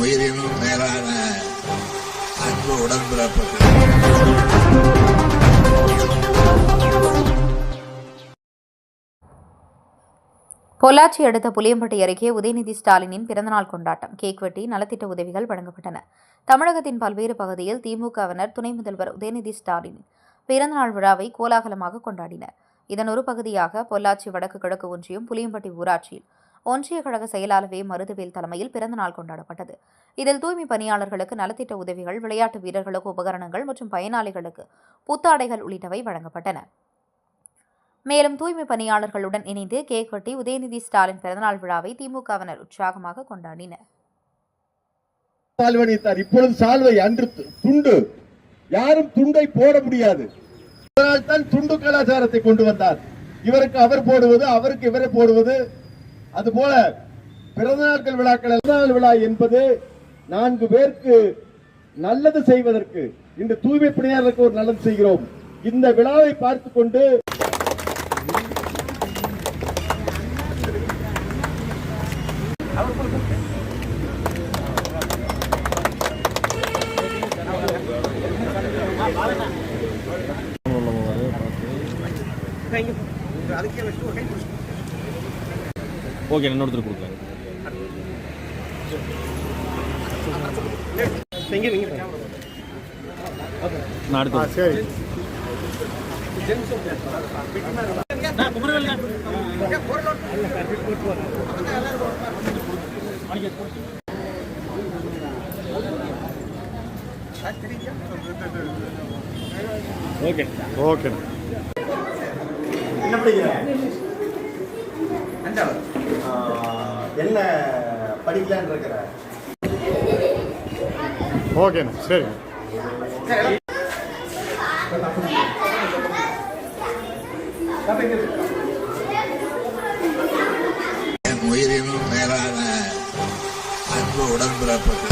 உயிரினும் மேலான அன்பு உடன்பிறப்புகள். பொள்ளாச்சி அடுத்த புளியம்பட்டி அருகே உதயநிதி ஸ்டாலினின் பிறந்தநாள் கொண்டாட்டம். கேக் வெட்டி நலத்திட்ட உதவிகள் வழங்கப்பட்டன. தமிழகத்தின் பல்வேறு பகுதியில் திமுகவினர் துணை முதல்வர் உதயநிதி ஸ்டாலின் பிறந்தநாள் விழாவை கோலாகலமாக கொண்டாடினர். இதன் ஒரு பகுதியாக பொள்ளாச்சி வடக்கு கிழக்கு ஒன்றியம் புளியம்பட்டி ஊராட்சியில் ஒன்றிய கழக செயலாளர் வே. மருதுவேல் தலைமையில் பிறந்தநாள் கொண்டாடப்பட்டது. இதில் தூய்மை பணியாளர்களுக்கு நலத்திட்ட உதவிகள் விளையாட்டு வீரர்களுக்கு உபகரணங்கள் மற்றும் பயனாளிகளுக்கு புத்தாடைகள் உள்ளிட்டவை வழங்கப்பட்டன. மேலும் தூய்மை பணியாளர்களுடன் இணைந்து கேக் வெட்டி உதயநிதி ஸ்டாலின் பிறந்தநாள் விழாவை திமுகவினர் உற்சாகமாக கொண்டாடினர். இப்பொழுது சால்வை அன்று துண்டு. யாரும் துண்டை போட முடியாது. அதனால் தான் துண்டு கலாச்சாரத்தை கொண்டு வந்தார். இவருக்கு அவர் போடுவது அவருக்கு இவரை போடுவது அதுபோல பிறந்த நாட்கள் விழாக்கள் பிறந்தநாள் விழா என்பது நான்கு பேருக்கு நல்லது செய்வதற்கு இன்று தூய்மை பணியாளருக்கு ஒரு நல்லது செய்கிறோம். இந்த விழாவை பார்த்து கொண்டு ஓகே இன்னொருத்தர் கொடுக்குறேன். நான் அடுத்து சரி. ஓகே. ஓகே. என்ன படிக்கிற என்ன படிக்கலான்னு இருக்கிற? ஓகேண்ணா சரி. என் உயிரினும் மேலான அன்பு உடன்பிறப்புகள்.